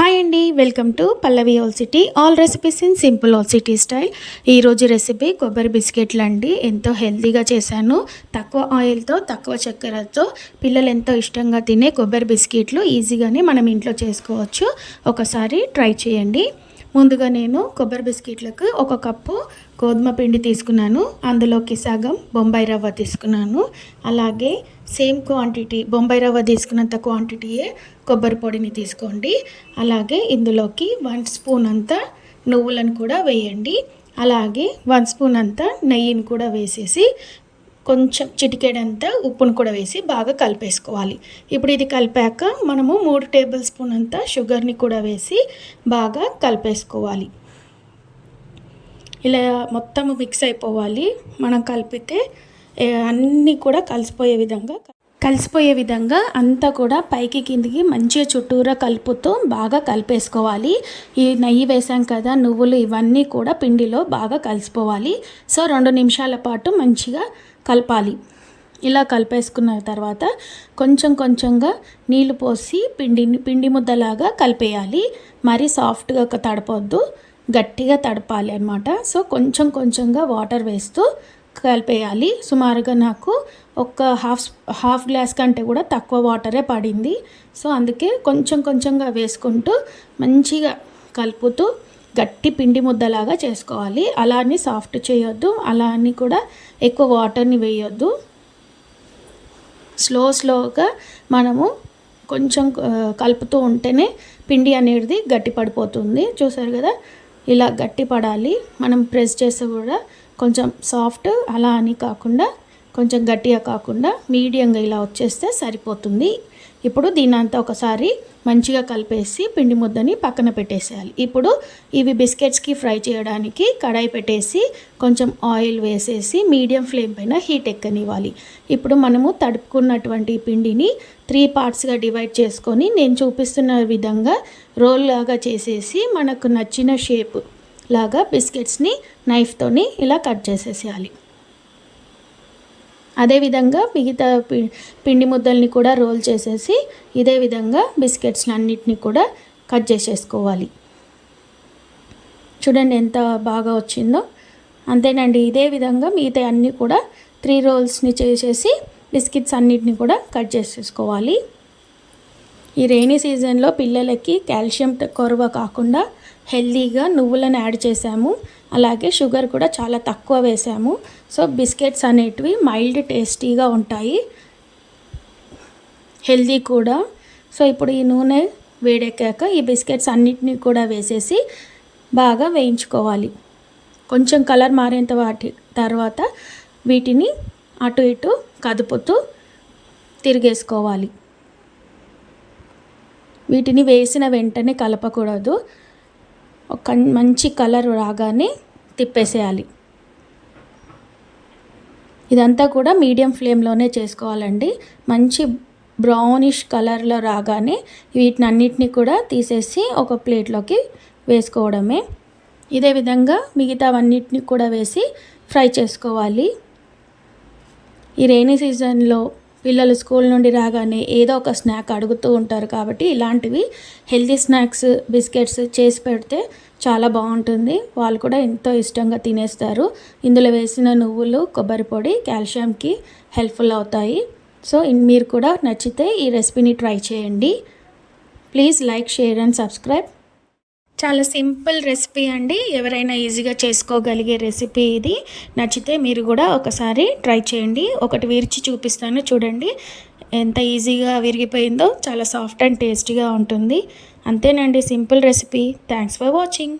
Hi అండి welcome to Pallavi all city. All recipes in simple all city style. ఈరోజు recipe కొబ్బరి బిస్కెట్లు అండి. ఎంతో హెల్తీగా చేశాను. తక్కువ ఆయిల్తో తక్కువ చక్కెరతో పిల్లలు ఎంతో ఇష్టంగా తినే కొబ్బరి బిస్కెట్లు ఈజీగానే మనం ఇంట్లో చేసుకోవచ్చు. ఒకసారి ట్రై చేయండి. ముందుగా నేను కొబ్బరి బిస్కెట్లకు ఒక కప్పు గోధుమ పిండి తీసుకున్నాను. అందులోకి సగం బొంబాయి రవ్వ తీసుకున్నాను. అలాగే సేమ్ క్వాంటిటీ బొంబాయి రవ్వ తీసుకున్నంత క్వాంటిటీయే కొబ్బరి పొడిని తీసుకోండి. అలాగే ఇందులోకి వన్ స్పూన్ అంతా నువ్వులను కూడా వేయండి. అలాగే వన్ స్పూన్ అంతా నెయ్యిని కూడా వేసేసి కొంచెం చిటికేడంతా ఉప్పును కూడా వేసి బాగా కలిపేసుకోవాలి. ఇప్పుడు ఇది కలిపాక మనము మూడు టేబుల్ స్పూన్ అంతా షుగర్ని కూడా వేసి బాగా కలిపేసుకోవాలి. ఇలా మొత్తం మిక్స్ అయిపోవాలి. మనం కలిపితే అన్నీ కూడా కలిసిపోయే విధంగా కలిసిపోయే విధంగా అంతా కూడా పైకి కిందికి మంచిగా చుట్టూరా కలుపుతూ బాగా కలిపేసుకోవాలి. ఈ నెయ్యి వేసాం కదా నువ్వులు ఇవన్నీ కూడా పిండిలో బాగా కలిసిపోవాలి. సో రెండు నిమిషాల పాటు మంచిగా కలపాలి. ఇలా కలిపేసుకున్న తర్వాత కొంచెం కొంచెంగా నీళ్ళు పోసి పిండిని పిండి ముద్దలాగా కలిపేయాలి. మరీ సాఫ్ట్గా తడపొద్దు గట్టిగా తడపాలి అనమాట సో కొంచెం కొంచెంగా వాటర్ వేస్తూ కలిపేయాలి. సుమారుగా నాకు ఒక హాఫ్ హాఫ్ గ్లాస్ కంటే కూడా తక్కువ వాటరే పడింది. సో అందుకే కొంచెం కొంచెంగా వేసుకుంటూ మంచిగా కలుపుతూ గట్టి పిండి ముద్దలాగా చేసుకోవాలి. అలా అని సాఫ్ట్ చేయొద్దు. అలా అని కూడా ఎక్కువ వాటర్ని వేయొద్దు. స్లో స్లోగా మనము కొంచెం కలుపుతూ ఉంటేనే పిండి అనేది గట్టి పడిపోతుంది చూసారు కదా? ఇలా గట్టి పడాలి మనం ప్రెస్ చేస్తే కూడా కొంచెం సాఫ్ట్ అలా అని కాకుండా కొంచెం గట్టిగా కాకుండా మీడియంగా ఇలా వచ్చేస్తే సరిపోతుంది. ఇప్పుడు దీని అంతా ఒకసారి మంచిగా కలిపేసి పిండి ముద్దని పక్కన పెట్టేసేయాలి. ఇప్పుడు ఇవి బిస్కెట్స్కి ఫ్రై చేయడానికి కడాయి పెట్టేసి కొంచెం ఆయిల్ వేసేసి మీడియం ఫ్లేమ్ పైన హీట్ ఎక్కనివ్వాలి. ఇప్పుడు మనము తడుపుకున్నటువంటి పిండిని త్రీ పార్ట్స్గా డివైడ్ చేసుకొని నేను చూపిస్తున్న విధంగా రోల్ లాగా చేసేసి మనకు నచ్చిన షేప్ లాగా బిస్కెట్స్ని నైఫ్తోని ఇలా కట్ చేసేసేయాలి. అదేవిధంగా మిగతా పిండి ముద్దల్ని కూడా రోల్ చేసేసి ఇదే విధంగా బిస్కెట్స్ అన్నిటిని కూడా కట్ చేసేసుకోవాలి. చూడండి ఎంత బాగా వచ్చిందో. అంతేనండి ఇదే విధంగా మిగతా అన్నీ కూడా త్రీ రోల్స్ని చేసేసి బిస్కెట్స్ అన్నిటిని కూడా కట్ చేసేసుకోవాలి. ఈ రైనీ సీజన్లో పిల్లలకి కాల్షియం కొరవ కాకుండా హెల్దీగా నువ్వులను యాడ్ చేసాము అలాగే షుగర్ కూడా చాలా తక్కువ వేసాము సో బిస్కెట్స్ అనేటివి మైల్డ్ టేస్టీగా ఉంటాయి. హెల్దీ కూడా. సో ఇప్పుడు ఈ నూనె వేడెక్కాక ఈ బిస్కెట్స్ అన్నిటినీ కూడా వేసేసి బాగా వేయించుకోవాలి. కొంచెం కలర్ మారేంత వాటి తర్వాత వీటిని అటు ఇటు కదుపుతూ తిరిగేసుకోవాలి. వీటిని వేసిన వెంటనే కలపకూడదు. ఒక మంచి కలర్ రాగానే తిప్పేసేయాలి. ఇదంతా కూడా మీడియం ఫ్లేమ్లోనే చేసుకోవాలండి. మంచి బ్రౌనిష్ కలర్లో రాగానే వీటిని అన్నిటినీ కూడా తీసేసి ఒక ప్లేట్లోకి వేసుకోవడమే. ఇదే విధంగా మిగతావన్నిటిని కూడా వేసి ఫ్రై చేసుకోవాలి. ఈ రెయినీ సీజన్లో పిల్లలు స్కూల్ నుండి రాగానే ఏదో ఒక స్నాక్ అడుగుతూ ఉంటారు కాబట్టి ఇలాంటివి హెల్తీ స్నాక్స్ బిస్కెట్స్ చేసి పెడితే చాలా బాగుంటుంది. వాళ్ళు కూడా ఎంతో ఇష్టంగా తినేస్తారు. ఇందులో వేసిన నువ్వులు కొబ్బరి పొడి కాల్షియంకి హెల్ప్ఫుల్ అవుతాయి. సో మీరు కూడా నచ్చితే ఈ రెసిపీని ట్రై చేయండి. Please like share and subscribe చాలా సింపుల్ రెసిపీ అండి. ఎవరైనా ఈజీగా చేసుకోగలిగే రెసిపీ ఇది. నచ్చితే మీరు కూడా ఒకసారి ట్రై చేయండి. ఒకటి విరిచి చూపిస్తాను చూడండి. ఎంత ఈజీగా విరిగిపోయిందో చాలా సాఫ్ట్ అండ్ టేస్టీగా ఉంటుంది. అంతేనండి simple recipe. Thanks for watching